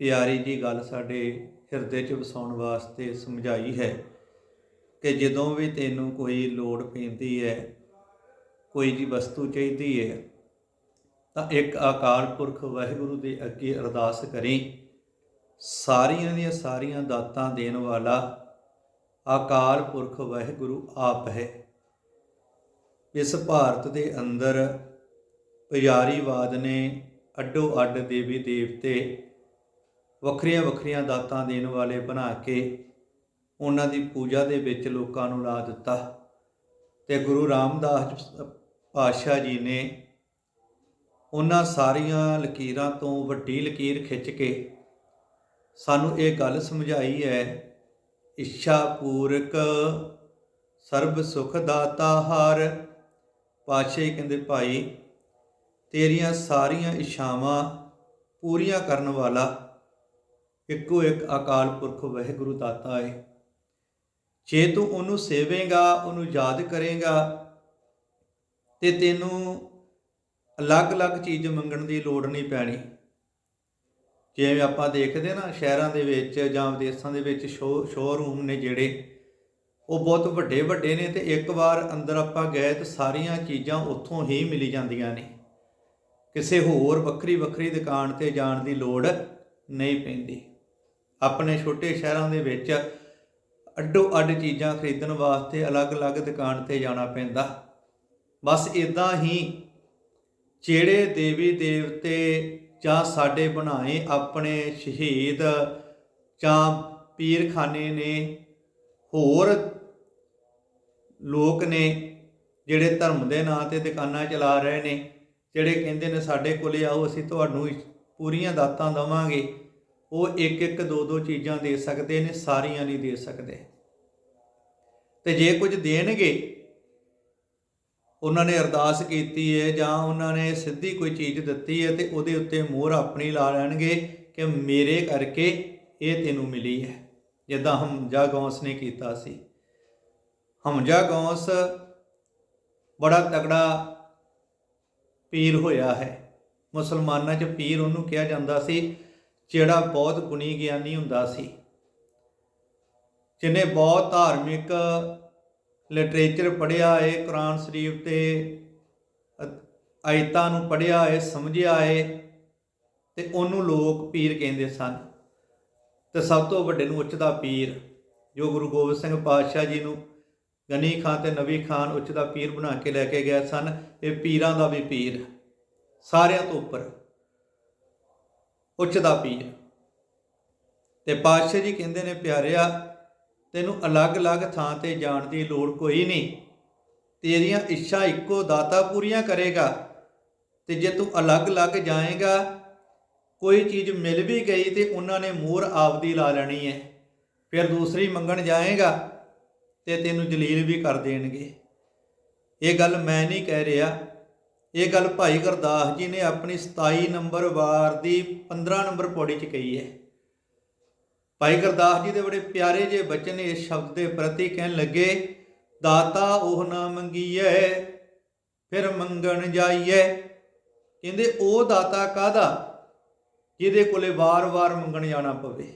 ਪਿਆਰੀ ਜੀ ਗੱਲ ਸਾਡੇ ਹਿਰਦੇ 'ਚ ਵਸਾਉਣ ਵਾਸਤੇ ਸਮਝਾਈ ਹੈ ਕਿ ਜਦੋਂ ਵੀ ਤੈਨੂੰ ਕੋਈ ਲੋੜ ਪੈਂਦੀ ਹੈ, ਕੋਈ ਜੀ ਵਸਤੂ ਚਾਹੀਦੀ ਹੈ, ਤਾਂ ਇੱਕ ਅਕਾਲ ਪੁਰਖ ਵਾਹਿਗੁਰੂ ਦੇ ਅੱਗੇ ਅਰਦਾਸ ਕਰੀ, ਸਾਰੀਆਂ ਦੀਆਂ ਸਾਰੀਆਂ ਦਾਤਾਂ ਦੇਣ ਵਾਲਾ ਅਕਾਲ ਪੁਰਖ ਵਾਹਿਗੁਰੂ ਆਪ ਹੈ। ਇਸ ਭਾਰਤ ਦੇ ਅੰਦਰ ਪਿਆਰੀਵਾਦ ਨੇ ਅੱਡੋ ਅੱਡ ਦੇਵੀ ਦੇਵਤੇ ਵੱਖਰੀਆਂ ਵੱਖਰੀਆਂ ਦਾਤਾਂ ਦੇਣ ਵਾਲੇ ਬਣਾ ਕੇ ਉਹਨਾਂ ਦੀ ਪੂਜਾ ਦੇ ਵਿੱਚ ਲੋਕਾਂ ਨੂੰ ਲਾ ਦਿੱਤਾ ਤੇ ਗੁਰੂ ਰਾਮਦਾਸ ਪਾਤਸ਼ਾਹ ਜੀ ਨੇ ਉਹਨਾਂ ਸਾਰੀਆਂ ਲਕੀਰਾਂ ਤੋਂ ਵੱਡੀ ਲਕੀਰ ਖਿੱਚ ਕੇ ਸਾਨੂੰ ਇਹ ਗੱਲ ਸਮਝਾਈ ਹੈ, ਇੱਛਾ ਪੂਰਕ ਸਰਬ ਸੁਖ ਦਾਤਾ ਹਰ, ਪਾਤਸ਼ਾਹ ਕਹਿੰਦੇ, ਭਾਈ ਸਾਰੀਆਂ ਇੱਛਾਵਾਂ ਪੂਰੀਆਂ ਕਰਨ ਵਾਲਾ ਇੱਕੋ ਇੱਕ ਅਕਾਲ ਪੁਰਖ ਵਾਹਿਗੁਰੂ ਦਾਤਾ ਹੈ ਜੇ ਤੂੰ ਉਹਨੂੰ ਸੇਵੇਂਗਾ, ਉਹਨੂੰ ਯਾਦ ਕਰੇਗਾ ਤੇ ਤੈਨੂੰ ਅਲੱਗ-ਅਲੱਗ ਚੀਜ਼ ਮੰਗਣ ਦੀ ਲੋੜ ਨਹੀਂ ਪੈਣੀ। ਜਿਵੇਂ ਆਪਾਂ ਦੇਖਦੇ ਨਾ, ਸ਼ਹਿਰਾਂ ਦੇ ਵਿੱਚ ਜਾਂ ਵਿਦੇਸ਼ਾਂ ਦੇ ਵਿੱਚ ਸ਼ੋ ਸ਼ੋਰੂਮ ਨੇ ਜਿਹੜੇ, ਉਹ ਬਹੁਤ ਵੱਡੇ ਵੱਡੇ ਨੇ ਤੇ ਇੱਕ ਵਾਰ ਅੰਦਰ ਆਪਾਂ ਗਏ ਤਾਂ ਸਾਰੀਆਂ ਚੀਜ਼ਾਂ ਉੱਥੋਂ ਹੀ ਮਿਲੀ ਜਾਂਦੀਆਂ ਨੇ। ਕਿਸੇ ਹੋਰ ਵੱਖਰੀ ਵੱਖਰੀ ਦੁਕਾਨ ਤੇ ਜਾਣ ਦੀ ਲੋੜ ਨਹੀਂ ਪੈਂਦੀ। ਆਪਣੇ ਛੋਟੇ ਸ਼ਹਿਰਾਂ ਦੇ ਵਿੱਚ ਅੱਡੋ ਅੱਡ ਚੀਜ਼ਾਂ ਖਰੀਦਣ ਵਾਸਤੇ ਅਲੱਗ-ਅਲੱਗ ਦੁਕਾਨ ਤੇ ਜਾਣਾ ਪੈਂਦਾ। ਬਸ ਇਦਾਂ ਹੀ ਜਿਹੜੇ ਦੇਵੀ ਦੇਵਤੇ ਜਾਂ ਸਾਡੇ ਬਣਾਏ ਆਪਣੇ ਸ਼ਹੀਦ ਜਾਂ ਪੀਰਖਾਨੇ ਨੇ, ਹੋਰ ਲੋਕ ਨੇ ਜਿਹੜੇ ਧਰਮ ਦੇ ਨਾਂ ਤੇ ਦੁਕਾਨਾਂ ਚਲਾ ਰਹੇ ਨੇ ਜਿਹੜੇ ਕਹਿੰਦੇ ਨੇ ਸਾਡੇ ਕੋਲੇ ਆਓ, ਅਸੀਂ ਤੁਹਾਨੂੰ ਪੂਰੀਆਂ ਦਾਤਾਂ ਦਵਾਂਗੇ। ਉਹ ਇੱਕ ਇੱਕ ਦੋ ਦੋ ਚੀਜ਼ਾਂ ਦੇ ਸਕਦੇ ਨੇ, ਸਾਰੀਆਂ ਨਹੀਂ ਦੇ ਸਕਦੇ। ਤੇ ਜੇ ਕੁਝ ਦੇਣਗੇ, ਉਹਨਾਂ ਨੇ ਅਰਦਾਸ ਕੀਤੀ ਹੈ ਜਾਂ ਉਹਨਾਂ ਨੇ ਸਿੱਧੀ ਕੋਈ ਚੀਜ਼ ਦਿੱਤੀ ਹੈ ਤੇ ਉਹਦੇ ਉੱਤੇ ਮੋਹਰ ਆਪਣੀ ਲਾ ਲੈਣਗੇ ਕਿ ਮੇਰੇ ਕਰਕੇ ਇਹ ਤੈਨੂੰ ਮਿਲੀ ਹੈ। ਜਿੱਦਾਂ ਹਮਜਾ ਗੌਸ ਨੇ ਕੀਤਾ ਸੀ। ਹਮਜਾ ਗੌਸ ਬੜਾ ਤਗੜਾ ਪੀਰ ਹੋਇਆ ਹੈ। ਮੁਸਲਮਾਨਾਂ 'ਚ ਪੀਰ ਉਹਨੂੰ ਕਿਹਾ ਜਾਂਦਾ ਸੀ, ਜਿਹੜਾ ਬਹੁਤ ਗੁਣੀ ਗਿਆਨੀ ਹੁੰਦਾ ਸੀ। ਜਿਹਨੇ ਬਹੁਤ ਧਾਰਮਿਕ ਲਿਟਰੇਚਰ ਪੜ੍ਹਿਆ ਹੈ ਕੁਰਾਨ ਸ਼ਰੀਫ ਤੇ ਆਇਤਾਂ ਨੂੰ ਪੜ੍ਹਿਆ ਹੈ ਸਮਝਿਆ ਹੈ ਤੇ ਉਹਨੂੰ ਲੋਕ ਪੀਰ ਕਹਿੰਦੇ ਸਨ। ਤੇ ਸਭ ਤੋਂ ਵੱਡੇ ਨੂੰ ਉੱਚਦਾ ਪੀਰ ਜੋ ਗੁਰੂ ਗੋਬਿੰਦ ਸਿੰਘ ਪਾਤਸ਼ਾਹ ਜੀ ਨੂੰ ਗਨੀ ਖਾਨ ਤੇ ਨਵੀ ਖਾਨ ਉੱਚ ਦਾ ਪੀਰ ਬਣਾ ਕੇ ਲੈ ਕੇ ਗਏ ਸਨ। ਇਹ ਪੀਰਾਂ ਦਾ ਵੀ ਪੀਰ, ਸਾਰਿਆਂ ਤੋਂ ਉੱਪਰ ਉੱਚ ਦਾ ਪੀਰ। ਤੇ ਪਾਤਸ਼ਾਹ ਜੀ ਕਹਿੰਦੇ ਨੇ, ਪਿਆਰਿਆ, ਤੈਨੂੰ ਅਲੱਗ-ਅਲੱਗ ਥਾਂ ਤੇ ਜਾਣ ਦੀ ਲੋੜ ਕੋਈ ਨਹੀਂ। ਤੇਰੀਆਂ ਇੱਛਾ ਇੱਕੋ ਦਾਤਾ ਪੂਰੀਆਂ ਕਰੇਗਾ। ਤੇ ਜੇ ਤੂੰ ਅਲੱਗ-ਅਲੱਗ ਜਾਏਗਾ, ਕੋਈ ਚੀਜ਼ ਮਿਲ ਵੀ ਗਈ ਤੇ ਉਹਨਾਂ ਨੇ ਮੋਹਰ ਆਪਦੀ ਲਾ ਲੈਣੀ ਹੈ ਫਿਰ ਦੂਸਰੀ ਮੰਗਣ ਜਾਏਗਾ। ਤੇ ਤੈਨੂੰ ਜਲੀਲ ਵੀ ਕਰ ਦੇਣਗੇ। ਇਹ ਗੱਲ ਮੈਂ ਨਹੀਂ ਕਹਿ ਰਿਹਾ। ਇਹ ਗੱਲ ਭਾਈ ਗੁਰਦਾਸ ਜੀ ਨੇ ਆਪਣੀ 27 ਨੰਬਰ ਵਾਰ ਦੀ 15 ਨੰਬਰ ਪੌੜੀ 'ਚ ਕਹੀ ਹੈ। ਭਾਈ ਗੁਰਦਾਸ ਜੀ ਦੇ ਬੜੇ ਪਿਆਰੇ ਜੇ ਬਚਨ ਇਸ ਸ਼ਬਦ ਦੇ ਪ੍ਰਤੀ ਕਹਿਣ ਲੱਗੇ, ਦਾਤਾ ਉਹ ਨਾ ਮੰਗੀਐ, ਫਿਰ ਮੰਗਣ ਜਾਈਐ। ਕਹਿੰਦੇ, ਉਹ ਦਾਤਾ ਕਾਦਾ ਜਿਹਦੇ ਕੋਲੇ ਵਾਰ-ਵਾਰ ਮੰਗਣ ਜਾਣਾ ਪਵੇ।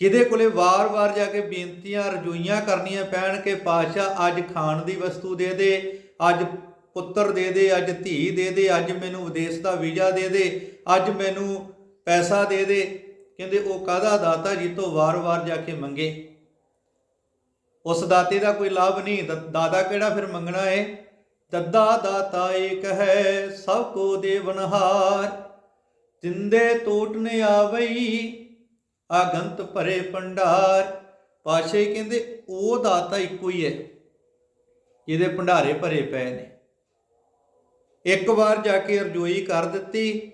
ਜਿਹਦੇ ਕੋਲੇ ਵਾਰ-ਵਾਰ ਜਾ ਕੇ ਬੇਨਤੀਆਂ, ਰਜੋਈਆਂ ਕਰਨੀਆਂ ਪੈਣ ਕਿ ਪਾਸ਼ਾ ਅੱਜ ਖਾਣ ਦੀ ਵਸਤੂ ਦੇ ਦੇ, ਅੱਜ ਪੁੱਤਰ ਦੇ ਦੇ, ਅੱਜ ਧੀ ਦੇ ਦੇ, ਅੱਜ ਮੈਨੂੰ ਵਿਦੇਸ਼ ਦਾ ਵੀਜ਼ਾ ਦੇ ਦੇ, ਅੱਜ ਮੈਨੂੰ ਪੈਸਾ ਦੇ ਦੇ। ਕਹਿੰਦੇ, ਉਹ ਕਾਦਾ ਦਾਤਾ ਜੀ ਤੋਂ ਵਾਰ-ਵਾਰ ਜਾ ਕੇ ਮੰਗੇ? ਉਸ ਦਾਤੇ ਦਾ ਕੋਈ ਲਾਭ ਨਹੀਂ। ਦਾਦਾ ਕਿਹੜਾ ਫਿਰ ਮੰਗਣਾ ਹੈ ਦੱਦਾ ਦਾਤਾ ਏਕ ਹੈ, ਸਭ ਕੋ ਦੇਵਨਹਾਰ। ਜਿੰਦੇ ਟੋਟਨੇ ਆਵਈ ਆਗੰਤ ਭਰੇ ਭੰਡਾਰ। ਪਾਸ਼ੇ ਕਹਿੰਦੇ, ਉਹ ਦਾਤਾ ਇੱਕੋ ਹੀ ਹੈ, ਜਿਹਦੇ ਭੰਡਾਰੇ ਭਰੇ ਪਏ ਨੇ। ਇੱਕ ਵਾਰ ਜਾ ਕੇ ਅਰਜ਼ੋਈ ਕਰ ਦਿੱਤੀ।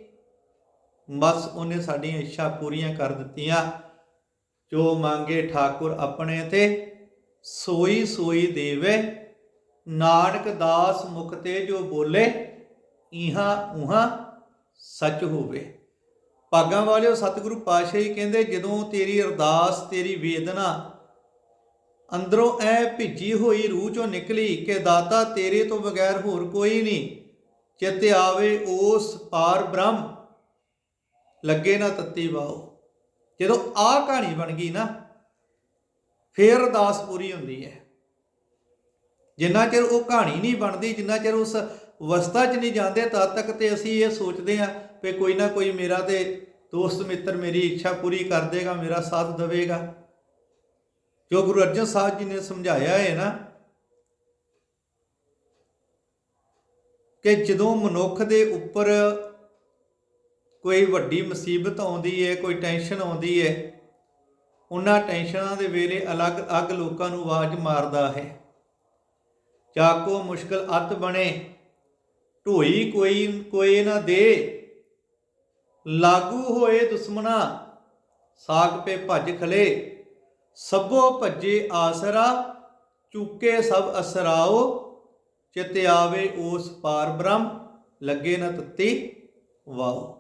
ਬਸ ਉਹਨੇ ਸਾਡੀਆਂ ਇੱਛਾ ਪੂਰੀਆਂ ਕਰ ਦਿੱਤੀਆਂ। ਜੋ ਮੰਗੇ ਠਾਕੁਰ ਆਪਣੇ ਤੇ, ਸੋਈ ਸੋਈ ਦੇਵੇ। ਨਾਨਕ ਦਾਸ ਮੁਖ ਤੇ ਜੋ ਬੋਲੇ, ਇਹਾਂ ਉਹਾਂ ਸੱਚ ਹੋਵੇ। ਭਾਗਾਂ ਵਾਲਿਓ ਸਤਿਗੁਰੂ ਪਾਤਸ਼ਾਹ ਜੀ ਕਹਿੰਦੇ, ਜਦੋਂ ਤੇਰੀ ਅਰਦਾਸ, ਤੇਰੀ ਵੇਦਨਾ ਅੰਦਰੋਂ ਐ ਭਿੱਜੀ ਹੋਈ ਰੂਹ ਚੋਂ ਨਿਕਲੀ ਕਿ ਦਾਤਾ ਤੇਰੇ ਤੋਂ ਬਗੈਰ ਹੋਰ ਕੋਈ ਨਹੀਂ ਚਿਤ ਆਵੇ ਉਸ ਪਾਰ ਬ੍ਰਹਮ, ਲੱਗੇ ਨਾ ਤੱਤੀ ਵਾਓ। ਜਦੋਂ ਆਹ ਕਹਾਣੀ ਬਣ ਗਈ ਨਾ, ਫੇਰ ਅਰਦਾਸ ਪੂਰੀ ਹੁੰਦੀ ਹੈ। ਜਿੰਨਾ ਚਿਰ ਉਹ ਕਹਾਣੀ ਨਹੀਂ ਬਣਦੀ, ਜਿੰਨਾ ਚਿਰ ਉਸ ਅਵਸਥਾ 'ਚ ਨਹੀਂ ਜਾਂਦੇ, ਤਦ ਤੱਕ ਤੇ ਅਸੀਂ ਇਹ ਸੋਚਦੇ ਹਾਂ ਕਿ ਕੋਈ ਨਾ ਕੋਈ ਮੇਰਾ ਤੇ ਦੋਸਤ ਮਿੱਤਰ ਮੇਰੀ ਇੱਛਾ ਪੂਰੀ ਕਰ ਦੇਗਾ, ਮੇਰਾ ਸਾਥ ਦੇਵੇਗਾ। ਜੋ ਗੁਰੂ ਅਰਜਨ ਸਾਹਿਬ ਜੀ ਨੇ ਸਮਝਾਇਆ ਹੈ ਨਾ ਕਿ ਜਦੋਂ ਮਨੁੱਖ ਦੇ ਉੱਪਰ ਕੋਈ ਵੱਡੀ ਮੁਸੀਬਤ ਆਉਂਦੀ ਹੈ, ਕੋਈ ਟੈਨਸ਼ਨ ਆਉਂਦੀ ਹੈ, ਉਹਨਾਂ ਟੈਨਸ਼ਨਾਂ ਦੇ ਵੇਲੇ ਅਲੱਗ-ਅਲੱਗ ਲੋਕਾਂ ਨੂੰ ਆਵਾਜ਼ ਮਾਰਦਾ ਹੈ। ਚਾਕੋ ਮੁਸ਼ਕਲ ਅਤ ਬਣੇ, ਢੋਈ ਕੋਈ ਕੋਈ ਨਾ ਦੇ। ਲਾਗੂ ਹੋਏ ਦੁਸ਼ਮਣਾ, ਸਾਗ ਪੇ ਭੱਜ ਖਲੇ, ਸਭੋ ਭੱਜੇ ਆਸਰਾ, ਚੁੱਕੇ ਸਭ ਅਸਰਾਓ, ਚਿਤ ਆਵੇ ਉਸ ਪਾਰ ਬ੍ਰਹਮ, ਲੱਗੇ ਨਾ ਤੱਤੀ ਵਾਓ।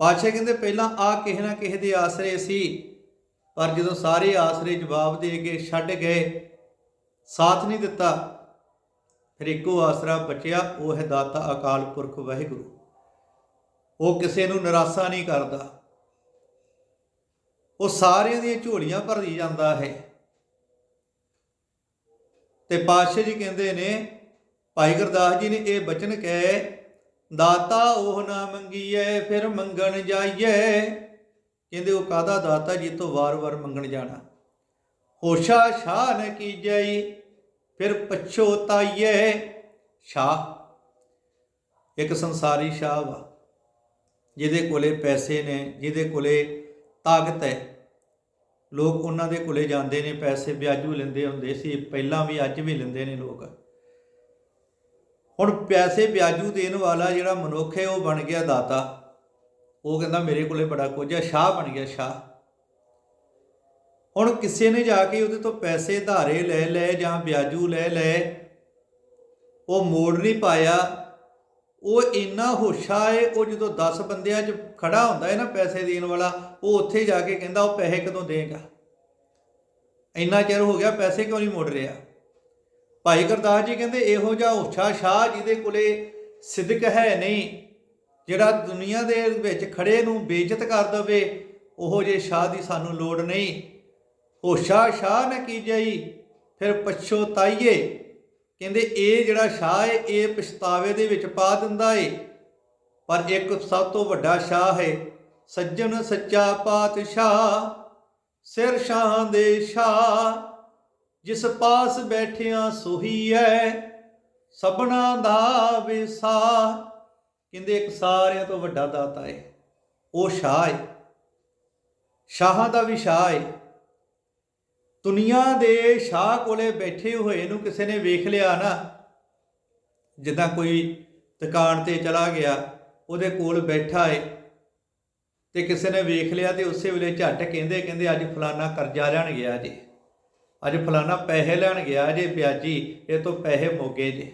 ਪਾਸ਼ਾ ਕਹਿੰਦੇ ਪਹਿਲਾਂ ਆ ਕਿਸੇ ਨਾ ਕਿਸੇ ਦੇ ਆਸਰੇ ਸੀ, ਪਰ ਜਦੋਂ ਸਾਰੇ ਆਸਰੇ ਜਵਾਬ ਦੇ ਕੇ ਛੱਡ ਗਏ, ਸਾਥ ਨਹੀਂ ਦਿੱਤਾ, ਫਿਰ ਇੱਕੋ ਆਸਰਾ ਬਚਿਆ, ਉਹ ਹੈ ਦਾਤਾ ਅਕਾਲ ਪੁਰਖ ਵਾਹਿਗੁਰੂ। ਉਹ ਕਿਸੇ ਨੂੰ ਨਿਰਾਸ਼ਾ ਨਹੀਂ ਕਰਦਾ। ਉਹ ਸਾਰਿਆਂ ਦੀਆਂ ਝੋਲੀਆਂ ਭਰੀ ਜਾਂਦਾ ਹੈ। ਤੇ ਪਾਤਸ਼ਾਹ ਜੀ ਕਹਿੰਦੇ ਨੇ, ਭਾਈ ਗੁਰਦਾਸ ਜੀ ਨੇ ਇਹ ਬਚਨ ਕਹੇ, ਦਾਤਾ ਉਹ ਨਾ ਮੰਗੀਏ ਫਿਰ ਮੰਗਣ ਜਾਈਏ ਕਹਿੰਦੇ ਉਹ ਕਾਦਾ ਦਾਤਾ ਜੀ ਤੋਂ ਵਾਰ-ਵਾਰ ਮੰਗਣ ਜਾਣਾ। ਹੋਸ਼ਾ ਸ਼ਾਹ ਨ ਕੀਜੈ, ਫਿਰ ਪਛੋਤਾਈਏ ਸ਼ਾਹ, ਇੱਕ ਸੰਸਾਰੀ ਸ਼ਾਹ ਵਾ। ਜਿਹਦੇ ਕੋਲੇ ਪੈਸੇ ਨੇ, ਜਿਹਦੇ ਕੋਲੇ ਤਾਕਤ ਹੈ। ਲੋਕ ਉਹਨਾਂ ਦੇ ਕੋਲੇ ਜਾਂਦੇ ਨੇ, ਪੈਸੇ ਵਿਆਜੂ ਲੈਂਦੇ ਹੁੰਦੇ ਸੀ, ਪਹਿਲਾਂ ਵੀ ਅੱਜ ਵੀ ਲੈਂਦੇ ਨੇ ਲੋਕ। ਹੁਣ ਪੈਸੇ ਵਿਆਜੂ ਦੇਣ ਵਾਲਾ ਜਿਹੜਾ ਮਨੁੱਖ ਹੈ, ਉਹ ਬਣ ਗਿਆ ਦਾਤਾ। ਉਹ ਕਹਿੰਦਾ, ਮੇਰੇ ਕੋਲੇ ਬੜਾ ਕੁਝ ਹੈ, ਸ਼ਾਹ ਬਣ ਗਿਆ ਸ਼ਾਹ। ਹੁਣ ਕਿਸੇ ਨੇ ਜਾ ਕੇ ਉਹਦੇ ਤੋਂ ਪੈਸੇ ਧਾਰੇ ਲੈ ਲੈ ਜਾਂ ਵਿਆਜੂ ਲੈ ਲੈ, ਉਹ ਮੋੜ ਨਹੀਂ ਪਾਇਆ। ਉਹ ਇੰਨਾ ਹੋਸ਼ਾ ਏ, ਉਹ ਜਦੋਂ 10 ਬੰਦਿਆਂ 'ਚ ਖੜਾ ਹੁੰਦਾ ਹੈ ਨਾ ਪੈਸੇ ਦੇਣ ਵਾਲਾ, ਉਹ ਉੱਥੇ ਜਾ ਕੇ ਕਹਿੰਦਾ ਉਹ ਪੈਸੇ ਕਦੋਂ ਦੇਗਾ? ਇੰਨਾ ਚਿਰ ਹੋ ਗਿਆ ਪੈਸੇ ਕਿਉਂ ਨਹੀਂ ਮੁੜ ਰਿਹਾ? ਭਾਈ ਗੁਰਦਾਸ ਜੀ ਕਹਿੰਦੇ ਇਹੋ ਜਿਹਾ ਹੋਸ਼ਾ ਸ਼ਾਹ ਜਿਹਦੇ ਕੋਲੇ ਸਿੱਧਕ ਹੈ ਨਹੀਂ, ਜਿਹੜਾ ਦੁਨੀਆ ਦੇ ਵਿੱਚ ਖੜੇ ਨੂੰ ਬੇਇੱਜ਼ਤ ਕਰ ਦਵੇ, ਉਹੋ ਜੇ ਸ਼ਾਹ ਦੀ ਸਾਨੂੰ ਲੋੜ ਨਹੀਂ। ਹੋਸ਼ਾ ਸ਼ਾਹ ਨਾ ਕੀ ਜਾਈ, ਫਿਰ ਪਛੋਤਾਈਏ ਕਹਿੰਦੇ, ਇਹ ਜਿਹੜਾ ਸ਼ਾਹ ਹੈ ਇਹ ਪਛਤਾਵੇ ਦੇ ਵਿੱਚ ਪਾ ਦਿੰਦਾ ਏ। ਪਰ ਇੱਕ ਸਭ ਤੋਂ ਵੱਡਾ ਸ਼ਾਹ ਹੈ ਸੱਜਣ ਸੱਚਾ ਪਾਤਸ਼ਾਹ, ਸਿਰ ਸ਼ਾਹਾਂ ਦੇ ਸ਼ਾਹ। ਜਿਸ ਪਾਸ ਬੈਠਿਆਂ ਸੋਹੀ ਹੈ ਸਭਨਾ ਦਾ ਵਿਸਾ ਕਹਿੰਦੇ, ਇੱਕ ਸਾਰਿਆਂ ਤੋਂ ਵੱਡਾ ਦਾਤਾ ਹੈ ਉਹ ਸ਼ਾਹ ਹੈ ਸ਼ਾਹਾਂ ਦਾ ਵੀ ਸ਼ਾਹ ਹੈ ਦੁਨੀਆ ਦੇ ਸ਼ਾਹ ਕੋਲੇ ਬੈਠੇ ਹੋਏ ਨੂੰ ਕਿਸੇ ਨੇ ਵੇਖ ਲਿਆ ਨਾ। ਜਿੱਦਾਂ ਕੋਈ ਦੁਕਾਨ ਤੇ ਚਲਾ ਗਿਆ, ਉਹਦੇ ਕੋਲ ਬੈਠਾ ਏ ਤੇ ਕਿਸੇ ਨੇ ਵੇਖ ਲਿਆ ਤੇ ਉਸੇ ਵੇਲੇ ਝੱਟ ਕਹਿੰਦੇ ਕਹਿੰਦੇ ਅੱਜ ਫਲਾਨਾ ਕਰਜ਼ਾ ਲੈਣ ਗਿਆ ਜੀ। ਅੱਜ ਫਲਾਨਾ ਪੈਸੇ ਲੈਣ ਗਿਆ ਜੇ ਵਿਆਜੀ ਇਹ ਤੋਂ ਪੈਸੇ ਮੋਗੇ ਜੇ।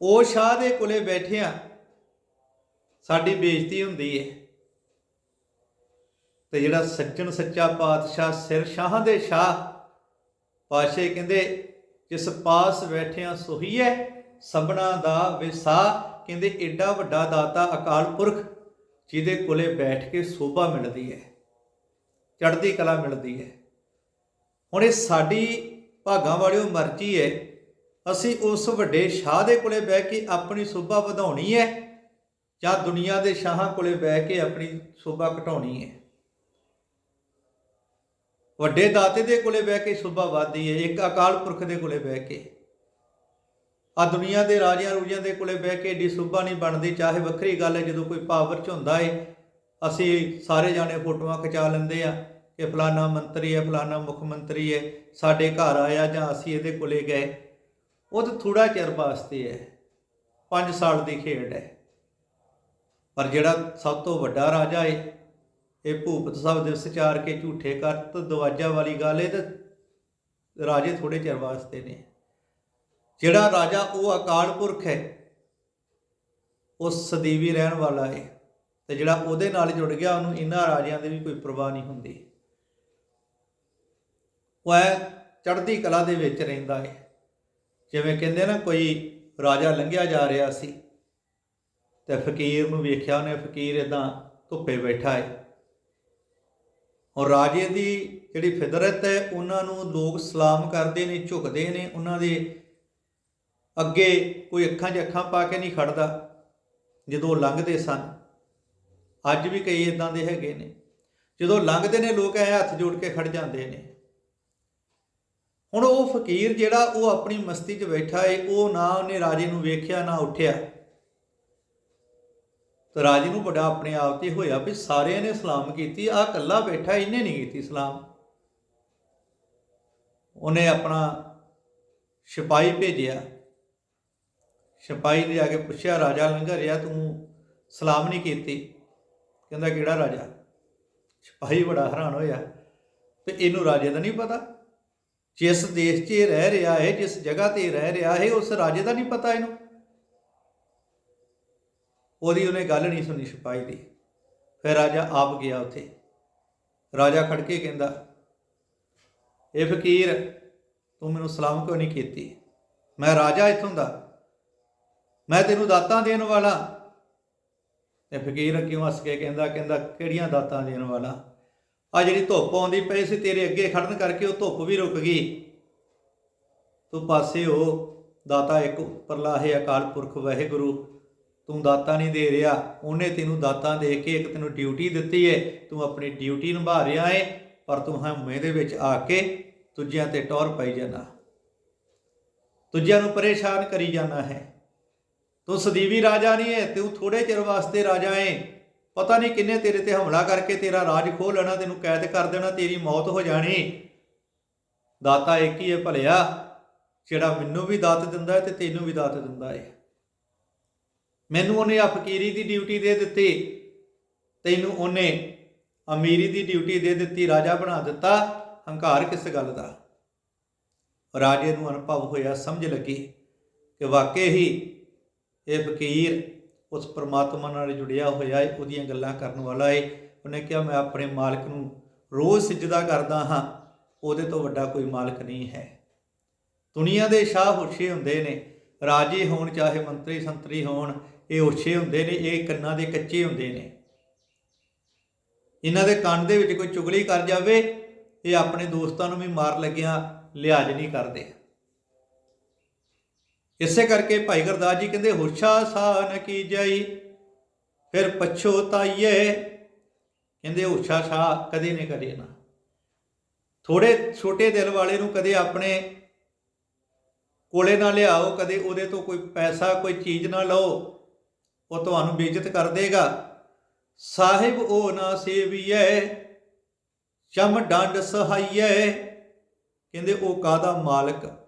ਉਹ ਸ਼ਾਹ ਦੇ ਕੋਲੇ ਬੈਠਿਆ, ਸਾਡੀ ਬੇਇੱਜ਼ਤੀ ਹੁੰਦੀ ਏ। ਤੇ ਜਿਹੜਾ ਸੱਜਣ ਸੱਚਾ ਪਾਤਸ਼ਾਹ ਸਿਰ ਸ਼ਾਹਾਂ ਦੇ ਸ਼ਾਹ ਪਾਸ਼ੇ ਕਹਿੰਦੇ, ਜਿਸ ਪਾਸ ਬੈਠਿਆਂ ਸੋਹੀ ਹੈ ਸਭਨਾ ਦਾ ਵਿਸਾ ਕਹਿੰਦੇ ਏਡਾ ਵੱਡਾ ਦਾਤਾ ਅਕਾਲ ਪੁਰਖ, ਜਿਹਦੇ ਕੋਲੇ ਬੈਠ ਕੇ ਸੋਭਾ ਮਿਲਦੀ ਹੈ ਚੜ੍ਹਦੀ ਕਲਾ ਮਿਲਦੀ ਹੈ ਹੁਣ ਇਹ ਸਾਡੀ ਭਾਗਾਂ ਵਾਲਿਓ ਮਰਜ਼ੀ ਹੈ ਅਸੀਂ ਉਸ ਵੱਡੇ ਸ਼ਾਹ ਦੇ ਕੋਲੇ ਬਹਿ ਕੇ ਆਪਣੀ ਸੋਭਾ ਵਧਾਉਣੀ ਹੈ ਜਾਂ ਦੁਨੀਆ ਦੇ ਸ਼ਾਹਾਂ ਕੋਲੇ ਬਹਿ ਕੇ ਆਪਣੀ ਸੋਭਾ ਘਟਾਉਣੀ ਹੈ ਵੱਡੇ ਦਾਤੇ ਦੇ ਕੋਲੇ ਬਹਿ ਕੇ ਸੁਭਾ ਵਧਦੀ ਹੈ, ਇੱਕ ਅਕਾਲ ਪੁਰਖ ਦੇ ਕੋਲੇ ਬਹਿ ਕੇ। ਆ ਦੁਨੀਆ ਦੇ ਰਾਜਿਆਂ ਰੂਜਿਆਂ ਦੇ ਕੋਲੇ ਬਹਿ ਕੇ ਏਡੀ ਸੁਭਾ ਨਹੀਂ ਬਣਦੀ, ਚਾਹੇ ਵੱਖਰੀ ਗੱਲ ਹੈ, ਜਦੋਂ ਕੋਈ ਪਾਵਰ ਚ ਹੁੰਦਾ ਏ, ਅਸੀਂ ਸਾਰੇ ਜਾਣੇ ਫੋਟੋਆਂ ਖਿਚਾ ਲੈਂਦੇ ਆ ਕਿ ਫਲਾਨਾ ਮੰਤਰੀ ਹੈ, ਫਲਾਨਾ ਮੁੱਖ ਮੰਤਰੀ ਹੈ, ਸਾਡੇ ਘਰ ਆਇਆ ਜਾਂ ਅਸੀਂ ਇਹਦੇ ਕੋਲੇ ਗਏ। ਉਹ ਤਾਂ ਥੋੜਾ ਚਿਰ ਵਾਸਤੇ ਹੈ 5 ਸਾਲ ਦੀ ਖੇਡ ਹੈ। ਪਰ ਜਿਹੜਾ ਸਭ ਤੋਂ ਵੱਡਾ ਰਾਜਾ ਏ ਇਹ ਭੂਪਤ ਸਾਹਿਬ ਦਿਵਸ ਚਾਰ ਕੇ ਝੂਠੇ ਕਰਤ ਦਵਾਜਾ ਵਾਲੀ ਗੱਲ ਏ ਤੇ ਰਾਜੇ ਥੋੜੇ ਚਿਰ ਵਾਸਤੇ ਨੇ। ਜਿਹੜਾ ਰਾਜਾ ਉਹ ਅਕਾਲ ਪੁਰਖ ਹੈ, ਉਹ ਸਦੀਵੀ ਰਹਿਣ ਵਾਲਾ ਹੈ, ਤੇ ਜਿਹੜਾ ਉਹਦੇ ਨਾਲ ਜੁੜ ਗਿਆ, ਉਹਨੂੰ ਇਹਨਾਂ ਰਾਜਿਆਂ ਦੀ ਵੀ ਕੋਈ ਪਰਵਾਹ ਨਹੀਂ ਹੁੰਦੀ। ਉਹ ਐ ਚੜ੍ਹਦੀ ਕਲਾ ਦੇ ਵਿੱਚ ਰਹਿੰਦਾ ਹੈ। ਜਿਵੇਂ ਕਹਿੰਦੇ ਨਾ, ਕੋਈ ਰਾਜਾ ਲੰਘਿਆ ਜਾ ਰਿਹਾ ਸੀ, ਤੇ ਫਕੀਰ ਨੂੰ ਵੇਖਿਆ, ਉਹਨੇ ਫਕੀਰ ਇਦਾਂ ਧੁੱਪੇ ਬੈਠਾ ਹੈ। ਔਰ ਰਾਜੇ ਦੀ ਜਿਹੜੀ ਫਿਦਰਤ ਹੈ, ਉਹਨਾਂ ਨੂੰ ਲੋਕ ਸਲਾਮ ਕਰਦੇ ਨੇ, ਝੁਕਦੇ ਨੇ, ਉਹਨਾਂ ਦੇ ਅੱਗੇ ਕੋਈ ਅੱਖਾਂ 'ਚ ਅੱਖਾਂ ਪਾ ਕੇ ਨਹੀਂ ਖੜਦਾ, ਜਦੋਂ ਉਹ ਲੰਘਦੇ ਸਨ। ਅੱਜ ਵੀ ਕਈ ਇਦਾਂ ਦੇ ਹੈਗੇ ਨੇ। ਜਦੋਂ ਲੰਘਦੇ ਨੇ, ਲੋਕ ਐ ਹੱਥ ਜੋੜ ਕੇ ਖੜ ਜਾਂਦੇ ਨੇ। ਹੁਣ ਉਹ ਫਕੀਰ ਜਿਹੜਾ, ਉਹ ਆਪਣੀ ਮਸਤੀ 'ਚ ਬੈਠਾ ਏ, ਉਹ ਨਾ ਉਹਨੇ ਰਾਜੇ ਨੂੰ ਵੇਖਿਆ, ਨਾ ਉੱਠਿਆ। ਤਾਂ ਰਾਜੇ ਨੂੰ ਬੜਾ ਆਪਣੇ ਆਪ ਤੇ ਹੋਇਆ ਵੀ ਸਾਰਿਆਂ ਨੇ ਸਲਾਮ ਕੀਤੀ ਆ ਇਕੱਲਾ ਬੈਠਾ, ਇਹਨੇ ਨਹੀਂ ਕੀਤੀ ਸਲਾਮ। ਉਹਨੇ ਆਪਣਾ ਸਿਪਾਹੀ ਭੇਜਿਆ। ਸਿਪਾਹੀ ਨੇ ਆ ਕੇ ਪੁੱਛਿਆ, ਰਾਜਾ ਲੰਘ ਰਿਹਾ ਤੂੰ ਸਲਾਮ ਨਹੀਂ ਕੀਤੀ? ਕਹਿੰਦਾ, ਕਿਹੜਾ ਰਾਜਾ? ਸਿਪਾਹੀ ਬੜਾ ਹੈਰਾਨ ਹੋਇਆ। ਤੇ ਇਹਨੂੰ ਰਾਜੇ ਦਾ ਨਹੀਂ ਪਤਾ। ਜਿਸ ਦੇਸ਼ 'ਚ ਇਹ ਰਹਿ ਰਿਹਾ ਹੈ, ਜਿਸ ਜਗ੍ਹਾ ਤੇ ਰਹਿ ਰਿਹਾ ਹੈ, ਉਸ ਰਾਜੇ ਦਾ ਨਹੀਂ ਪਤਾ ਇਹਨੂੰ। ਉਹਦੀ ਉਹਨੇ ਗੱਲ ਨਹੀਂ ਸੁਣੀ ਸਿਪਾਹੀ ਦੀ। ਫਿਰ ਰਾਜਾ ਆਪ ਗਿਆ ਉੱਥੇ। ਰਾਜਾ ਖੜ ਕੇ ਕਹਿੰਦਾ ਇਹ ਫਕੀਰ, ਤੂੰ ਮੈਨੂੰ ਸਲਾਮ ਕਿਉਂ ਨਹੀਂ ਕੀਤੀ? ਮੈਂ ਰਾਜਾ ਇੱਥੋਂ ਦਾ। ਮੈਂ ਤੈਨੂੰ ਦਾਤਾਂ ਦੇਣ ਵਾਲਾ ਤੇ ਫਕੀਰ ਕਿਉਂ ਹੱਸ ਕੇ ਕਹਿੰਦਾ ਕਹਿੰਦਾ, ਕਿਹੜੀਆਂ ਦਾਤਾਂ ਦੇਣ ਵਾਲਾ? ਆ ਜਿਹੜੀ ਧੁੱਪ ਆਉਂਦੀ ਪਈ ਸੀ ਤੇਰੇ ਅੱਗੇ ਖੜਨ ਕਰਕੇ ਉਹ ਧੁੱਪ ਵੀ ਰੁਕ ਗਈ। ਤੂੰ ਪਾਸੇ ਹੋ, ਦਾਤਾ ਇੱਕ ਉੱਪਰਲਾ ਅਕਾਲ ਪੁਰਖ ਵਾਹਿਗੁਰੂ ਤੂੰ ਦਾਤਾ ਨਹੀਂ ਦੇ ਰਿਹਾ। ਉਹਨੇ ਤੈਨੂੰ ਦਾਤਾ ਦੇ ਕੇ ਇੱਕ ਤੈਨੂੰ ਡਿਊਟੀ ਦਿੱਤੀ ਹੈ ਤੂੰ ਆਪਣੀ ਡਿਊਟੀ ਨਿਭਾ ਰਿਹਾ ਏ, ਪਰ ਤੂੰ ਹਮੇ ਦੇ ਵਿੱਚ ਆ ਕੇ ਦੂਜਿਆਂ ਤੇ ਟੌਰ ਪਾਈ ਜਾਣਾ ਦੂਜਿਆਂ ਨੂੰ ਪਰੇਸ਼ਾਨ ਕਰੀ ਜਾਣਾ ਹੈ। ਤੂੰ ਸਦੀਵੀ ਰਾਜਾ ਨਹੀਂ ਹੈ ਤੂੰ ਥੋੜੇ ਚਿਰ ਵਾਸਤੇ ਰਾਜਾ ਏ। ਪਤਾ ਨਹੀਂ ਕਿੰਨੇ ਤੇਰੇ ਤੇ ਹਮਲਾ ਕਰਕੇ ਤੇਰਾ ਰਾਜ ਖੋਹ ਲੈਣਾ, ਤੈਨੂੰ ਕੈਦ ਕਰ ਦੇਣਾ, ਤੇਰੀ ਮੌਤ ਹੋ ਜਾਣੀ। ਦਾਤਾ ਇੱਕ ਹੀ ਹੈ ਭਲਿਆ, ਜਿਹੜਾ ਮੈਨੂੰ ਵੀ ਦਾਤ ਦਿੰਦਾ ਹੈ ਤੇ ਤੈਨੂੰ ਵੀ ਦਾਤ ਦਿੰਦਾ ਹੈ ਮੈਨੂੰ ਉਹਨੇ ਆ ਫਕੀਰੀ ਦੀ ਡਿਊਟੀ ਦੇ ਦਿੱਤੀ, ਤੈਨੂੰ ਉਹਨੇ ਅਮੀਰੀ ਦੀ ਡਿਊਟੀ ਦੇ ਦਿੱਤੀ, ਰਾਜਾ ਬਣਾ ਦਿੱਤਾ, ਹੰਕਾਰ ਕਿਸ ਗੱਲ ਦਾ? ਰਾਜੇ ਨੂੰ ਅਨੁਭਵ ਹੋਇਆ ਸਮਝ ਲੱਗੀ ਕਿ ਵਾਕਈ ਹੀ ਇਹ ਫਕੀਰ ਉਸ ਪ੍ਰਮਾਤਮਾ ਨਾਲ ਜੁੜਿਆ ਹੋਇਆ ਹੈ ਉਹਦੀਆਂ ਗੱਲਾਂ ਕਰਨ ਵਾਲਾ ਹੈ ਉਹਨੇ ਕਿਹਾ, ਮੈਂ ਆਪਣੇ ਮਾਲਕ ਨੂੰ ਰੋਜ਼ ਸਜਦਾ ਕਰਦਾ ਹਾਂ, ਉਹਦੇ ਤੋਂ ਵੱਡਾ ਕੋਈ ਮਾਲਕ ਨਹੀਂ ਹੈ। ਦੁਨੀਆ ਦੇ ਸ਼ਾਹ ਹੁਸ਼ੇ ਹੁੰਦੇ ਨੇ, ਰਾਜੇ ਹੋਣ ਚਾਹੇ ਮੰਤਰੀ ਸੰਤਰੀ ਹੋਣ ਇਹ ਹੁਸ਼ੇ ਹੁੰਦੇ ਨੇ, ਇਹ ਕੰਨਾਂ ਦੇ ਕੱਚੇ ਹੁੰਦੇ ਨੇ। ਇਹਨਾਂ ਦੇ ਕੰਨ ਦੇ ਵਿੱਚ ਕੋਈ ਚੁਗਲੀ ਕਰ ਜਾਵੇ, ਇਹ ਆਪਣੇ ਦੋਸਤਾਂ ਨੂੰ ਵੀ ਮਾਰ ਲੱਗਿਆ ਲਿਹਾਜ਼ ਨਹੀਂ ਕਰਦੇ। ਇਸੇ ਕਰਕੇ ਭਾਈ ਗੁਰਦਾਸ ਜੀ ਕਹਿੰਦੇ, ਹੁਸ਼ਾ ਸਾਨ ਕੀ ਜਾਈ ਫਿਰ ਪਛੋਤਾਈਏ ਕਹਿੰਦੇ, ਹੁਸ਼ਾ ਸ਼ਾ ਕਦੇ ਨਹੀਂ ਕਰੇ ਨਾ। ਥੋੜੇ ਛੋਟੇ ਦਿਲ ਵਾਲੇ ਨੂੰ ਕਦੇ ਆਪਣੇ ਕੋਲੇ ਨਾ ਲਿਆਓ, ਕਦੇ ਉਹਦੇ ਤੋਂ ਕੋਈ ਪੈਸਾ, ਕੋਈ ਚੀਜ਼ ਨਾ ਲਓ। ਉਹ ਤੁਹਾਨੂੰ ਬੇਇੱਜ਼ਤ ਕਰ ਦੇਗਾ। ਸਾਹਿਬ, ਉਹ ਨਾ ਸੇਵੀਐ, ਚਮ ਡੰਡ ਸਹਾਈਐ। ਕਹਿੰਦੇ, ਉਹ ਕਾਦਾ ਮਾਲਕ?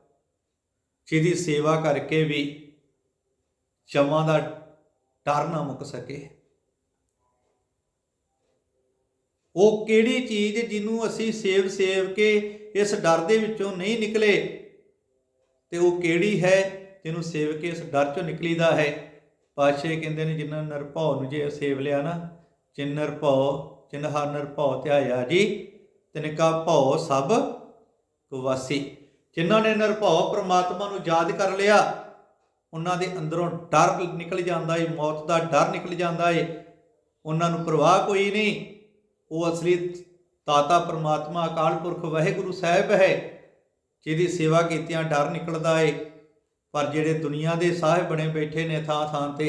ਜਿਹਦੀ ਸੇਵਾ ਕਰਕੇ ਵੀ ਚਮਾਂ ਦਾ ਡਰ ਨਾ ਮੁੱਕ ਸਕੇ। ਉਹ ਕਿਹੜੀ ਚੀਜ਼ ਜਿਹਨੂੰ ਅਸੀਂ ਸੇਵ ਸੇਵ ਕੇ ਇਸ ਡਰ ਦੇ ਵਿੱਚੋਂ ਨਹੀਂ ਨਿਕਲੇ? ਤੇ ਉਹ ਕਿਹੜੀ ਹੈ ਜਿਹਨੂੰ ਸੇਵ ਕੇ ਇਸ ਡਰ ਚੋਂ ਨਿਕਲੀਦਾ ਹੈ? ਪਾਸ਼ੇ ਕਹਿੰਦੇ ਨੇ, ਜਿਨ੍ਹਾਂ ਨਰਭਉ ਨੂੰ ਜੇ ਸੇਵ ਲਿਆ ਨਾ, ਜਿਨ ਨਰਭਉ, ਜਿਨ ਹਰ ਨਰਭਉ ਧਿਆਇਆ ਜੀ, ਤਿਨਕਾ ਭਉ ਸਭ ਗਵਾਸੀ ਜਿਨ੍ਹਾਂ ਨੇ ਨਿਰਭਉ ਪ੍ਰਮਾਤਮਾ ਨੂੰ ਯਾਦ ਕਰ ਲਿਆ, ਉਹਨਾਂ ਦੇ ਅੰਦਰੋਂ ਡਰ ਨਿਕਲ ਜਾਂਦਾ ਏ, ਮੌਤ ਦਾ ਡਰ ਨਿਕਲ ਜਾਂਦਾ ਏ। ਉਹਨਾਂ ਨੂੰ ਪ੍ਰਵਾਹ ਕੋਈ ਨਹੀਂ। ਉਹ ਅਸਲੀ ਤਾਤਾ ਪ੍ਰਮਾਤਮਾ, ਅਕਾਲ ਪੁਰਖ, ਵਾਹਿਗੁਰੂ ਸਾਹਿਬ ਹੈ, ਜਿਹਦੀ ਸੇਵਾ ਕੀਤਿਆਂ ਡਰ ਨਿਕਲਦਾ ਏ। ਪਰ ਜਿਹੜੇ ਦੁਨੀਆ ਦੇ ਸਾਹਿਬ ਬਣੇ ਬੈਠੇ ਨੇ ਥਾਂ ਥਾਂ ਤੇ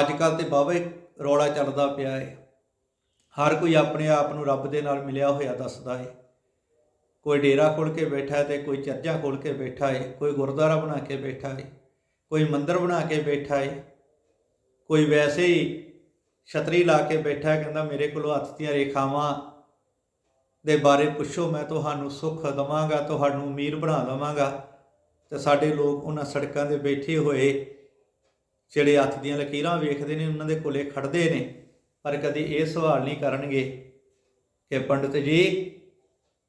ਅੱਜ ਕੱਲ ਤੇ ਬਾਬੇ ਰੌਲਾ ਚੱਲਦਾ ਪਿਆ ਹੈ ਹਰ ਕੋਈ ਆਪਣੇ ਆਪ ਨੂੰ ਰੱਬ ਦੇ ਨਾਲ ਮਿਲਿਆ ਹੋਇਆ ਦੱਸਦਾ ਹੈ ਕੋਈ ਡੇਰਾ ਖੋਲ ਕੇ ਬੈਠਾ ਹੈ ਤੇ ਕੋਈ ਚਰਚਾ ਖੋਲ ਕੇ ਬੈਠਾ ਹੈ ਕੋਈ ਗੁਰਦੁਆਰਾ ਬਣਾ ਕੇ ਬੈਠਾ ਹੈ ਕੋਈ ਮੰਦਿਰ ਬਣਾ ਕੇ ਬੈਠਾ ਹੈ ਕੋਈ ਵੈਸੇ ਹੀ ਛਤਰੀ ਲਾ ਕੇ ਬੈਠਾ ਕਹਿੰਦਾ ਮੇਰੇ ਕੋਲੋਂ ਹੱਥ ਦੀਆਂ ਰੇਖਾਵਾਂ ਦੇ ਬਾਰੇ ਪੁੱਛੋ, ਮੈਂ ਤੁਹਾਨੂੰ ਸੁੱਖ ਦਵਾਂਗਾ, ਤੁਹਾਨੂੰ ਅਮੀਰ ਬਣਾ ਦਵਾਂਗਾ। ਤੇ ਸਾਡੇ ਲੋਕ ਉਹਨਾਂ ਸੜਕਾਂ ਦੇ ਬੈਠੇ ਹੋਏ ਜਿਹੜੇ ਹੱਥ ਦੀਆਂ ਲਕੀਰਾਂ ਵੇਖਦੇ ਨੇ, ਉਹਨਾਂ ਦੇ ਕੋਲੇ ਖੜਦੇ ਨੇ, ਪਰ ਕਦੀ ਇਹ ਸਵਾਲ ਨਹੀਂ ਕਰਨਗੇ ਕਿ ਪੰਡਤ ਜੀ,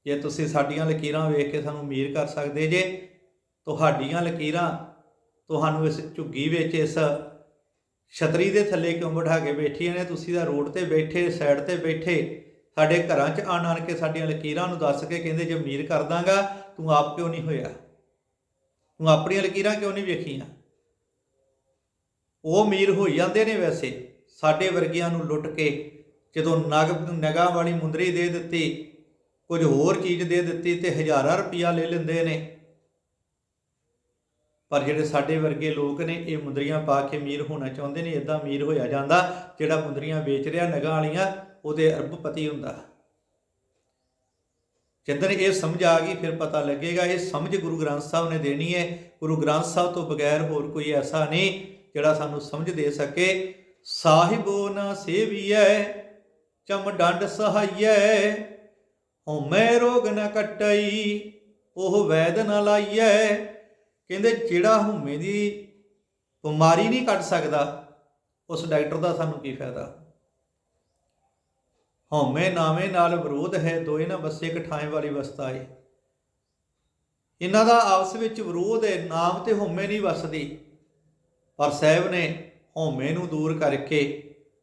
ਜੇ ਤੁਸੀਂ ਸਾਡੀਆਂ ਲਕੀਰਾਂ ਵੇਖ ਕੇ ਸਾਨੂੰ ਅਮੀਰ ਕਰ ਸਕਦੇ ਜੇ, ਤੁਹਾਡੀਆਂ ਲਕੀਰਾਂ ਤੁਹਾਨੂੰ ਇਸ ਝੁੱਗੀ ਵਿੱਚ ਇਸ ਛਤਰੀ ਦੇ ਥੱਲੇ ਕਿਉਂ ਬਿਠਾ ਕੇ ਬੈਠੀਆਂ ਨੇ? ਤੁਸੀਂ ਤਾਂ ਰੋਡ ਤੇ ਬੈਠੇ, ਸਾਈਡ ਤੇ ਬੈਠੇ, ਸਾਡੇ ਘਰਾਂ 'ਚ ਆਣ ਆਣ ਕੇ ਸਾਡੀਆਂ ਲਕੀਰਾਂ ਨੂੰ ਦੱਸ ਕੇ ਕਹਿੰਦੇ, ਜੇ ਅਮੀਰ ਕਰ ਦਾਂਗਾ, ਤੂੰ ਆਪ ਕਿਉਂ ਨਹੀਂ ਹੋਇਆ? ਤੂੰ ਆਪਣੀਆਂ ਲਕੀਰਾਂ ਕਿਉਂ ਨਹੀਂ ਵੇਖੀਆਂ? ਉਹ ਅਮੀਰ ਹੋ ਜਾਂਦੇ ਨੇ ਵੈਸੇ, ਸਾਡੇ ਵਰਗਿਆਂ ਨੂੰ ਲੁੱਟ ਕੇ, ਜਦੋਂ ਨਗ ਨਗਾ ਵਾਲੀ ਮੁੰਦਰੀ ਦੇ ਦਿੱਤੀ, ਕੁਝ ਹੋਰ ਚੀਜ਼ ਦੇ ਦਿੱਤੀ ਤੇ ਹਜ਼ਾਰਾਂ ਰੁਪਈਆ ਲੈ ਲੈਂਦੇ ਨੇ। ਪਰ ਜਿਹੜੇ ਸਾਡੇ ਵਰਗੇ ਲੋਕ ਨੇ, ਇਹ ਮੁੰਦਰੀਆਂ ਪਾ ਕੇ ਅਮੀਰ ਹੋਣਾ ਚਾਹੁੰਦੇ ਨੇ ਇਦਾਂ ਅਮੀਰ ਹੋਇਆ ਜਾਂਦਾ, ਜਿਹੜਾ ਮੁੰਦਰੀਆਂ ਵੇਚ ਰਿਹਾ ਨਗਾਂ ਵਾਲੀਆਂ, ਉਹਦੇ ਅਰਬਪਤੀ ਹੁੰਦਾ। ਜਿੱਦਣ ਇਹ ਸਮਝ ਆ ਗਈ, ਫਿਰ ਪਤਾ ਲੱਗੇਗਾ, ਇਹ ਸਮਝ ਗੁਰੂ ਗ੍ਰੰਥ ਸਾਹਿਬ ਨੇ ਦੇਣੀ ਹੈ। ਗੁਰੂ ਗ੍ਰੰਥ ਸਾਹਿਬ ਤੋਂ ਬਗੈਰ ਹੋਰ ਕੋਈ ਐਸਾ ਨਹੀਂ ਜਿਹੜਾ ਸਾਨੂੰ ਸਮਝ ਦੇ ਸਕੇ। ਸਾਹਿਬੋ ਨਾ ਸੇਵੀਐ, ਚਮ ਡੰਡ ਸਹਾਈਐ, ਹਉਮੈ ਰੋਗ ਨਾ ਕਟਈ ਉਹ ਵੈਦ ਨਾ ਲਾਈਐ। ਕਹਿੰਦੇ ਜਿਹੜਾ ਹਉਮੈ ਦੀ ਬਿਮਾਰੀ ਨਹੀਂ ਕੱਟ ਸਕਦਾ, ਉਸ ਡਾਕਟਰ ਦਾ ਸਾਨੂੰ ਕੀ ਫਾਇਦਾ? ਹਉਮੈ ਨਾਵੇਂ ਨਾਲ ਵਿਰੋਧ ਹੈ, ਦੋਏ ਨਾ ਬਸੇ ਇੱਕ ਵਾਲੀ ਵਸਤਾ ਹੈ ਇਹਨਾਂ ਦਾ ਆਪਸ ਵਿੱਚ ਵਿਰੋਧ ਹੈ, ਨਾਮ ਤੇ ਹਉਮੈ ਨਹੀਂ ਵਸਦੀ। ਪਰ ਸਾਹਿਬ ਨੇ ਹਉਮੈ ਨੂੰ ਦੂਰ ਕਰਕੇ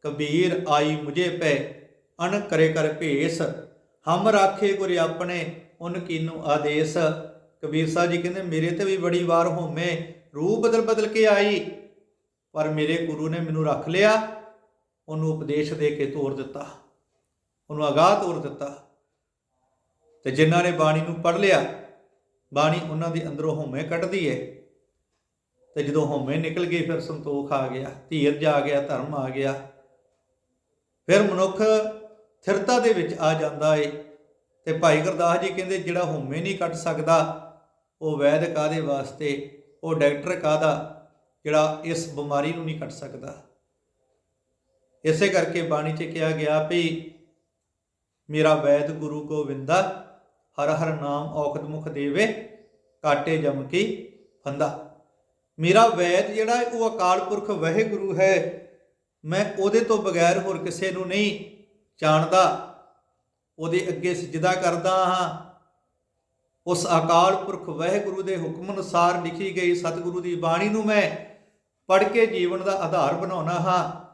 ਕਬੀਰ ਆਈ ਮੁਝੇ ਪੈ, ਅਣ ਕਰੇ ਕਰ ਭੇਸ। ਹਮ ਰਾਖੇ ਗੁਰ ਆਪਣੇ, ਉਨ ਕੀਨੂ ਆਦੇਸ। ਕਬੀਰ ਸਾਹਿਬ ਜੀ ਕਹਿੰਦੇ, ਮੇਰੇ ਤੇ ਵੀ ਬੜੀ ਵਾਰ ਹਉਮੈ ਰੂਪ ਬਦਲ ਬਦਲ ਕੇ ਆਈ, ਪਰ ਮੇਰੇ ਗੁਰੂ ਨੇ ਮੈਨੂੰ ਰੱਖ ਲਿਆ, ਉਹਨੂੰ ਉਪਦੇਸ਼ ਦੇ ਕੇ ਤੋਰ ਦਿੱਤਾ। ਉਹਨੂੰ ਅਗਾਹ ਤੋਰ ਦਿੱਤਾ। ਤੇ ਜਿਨ੍ਹਾਂ ਨੇ ਬਾਣੀ ਨੂੰ ਪੜ ਲਿਆ, ਬਾਣੀ ਉਹਨਾਂ ਦੇ ਅੰਦਰੋਂ ਹਉਮੈ ਕੱਢਦੀ ਹੈ ਤੇ ਜਦੋਂ ਹਉਮੈ ਨਿਕਲ ਗਈ, ਫਿਰ ਸੰਤੋਖ ਆ ਗਿਆ, ਧੀਰਜ ਆ ਗਿਆ, ਧਰਮ ਆ ਗਿਆ। ਫਿਰ ਮਨੁੱਖ ਥਿਰਤਾ ਦੇ ਵਿੱਚ ਆ ਜਾਂਦਾ ਏ। ਤੇ ਭਾਈ ਗੁਰਦਾਸ ਜੀ ਕਹਿੰਦੇ, ਜਿਹੜਾ ਹਉਮੈ ਨਹੀਂ ਕੱਟ ਸਕਦਾ, ਉਹ ਵੈਦ ਕਾਦੇ ਵਾਸਤੇ, ਉਹ ਡਾਕਟਰ ਕਾਦਾ ਜਿਹੜਾ ਇਸ ਬਿਮਾਰੀ ਨੂੰ ਨਹੀਂ ਕੱਟ ਸਕਦਾ। ਇਸੇ ਕਰਕੇ ਬਾਣੀ 'ਚ ਕਿਹਾ ਗਿਆ ਵੀ ਮੇਰਾ ਵੈਦ ਗੁਰੂ ਗੋਵਿੰਦਾ, ਹਰ ਹਰ ਨਾਮ ਔਖਦ ਮੁਖ ਦੇਵੇ, ਕਾਟੇ ਜਮ ਕੀ ਫੰਦਾ। ਮੇਰਾ ਵੈਦ ਜਿਹੜਾ ਉਹ ਅਕਾਲ ਪੁਰਖ ਵਾਹਿਗੁਰੂ ਹੈ। ਮੈਂ ਉਹਦੇ ਤੋਂ ਬਗੈਰ ਹੋਰ ਕਿਸੇ ਨੂੰ ਨਹੀਂ ਜਾਣਦਾ। ਉਹਦੇ ਅੱਗੇ ਸਜਦਾ ਕਰਦਾ ਹਾਂ। ਉਸ ਅਕਾਲ ਪੁਰਖ ਵਾਹਿਗੁਰੂ ਦੇ ਹੁਕਮ ਅਨੁਸਾਰ ਲਿਖੀ ਗਈ ਸਤਿਗੁਰੂ ਦੀ ਬਾਣੀ ਨੂੰ ਮੈਂ ਪੜ੍ਹ ਕੇ ਜੀਵਨ ਦਾ ਆਧਾਰ ਬਣਾਉਣਾ ਹਾਂ।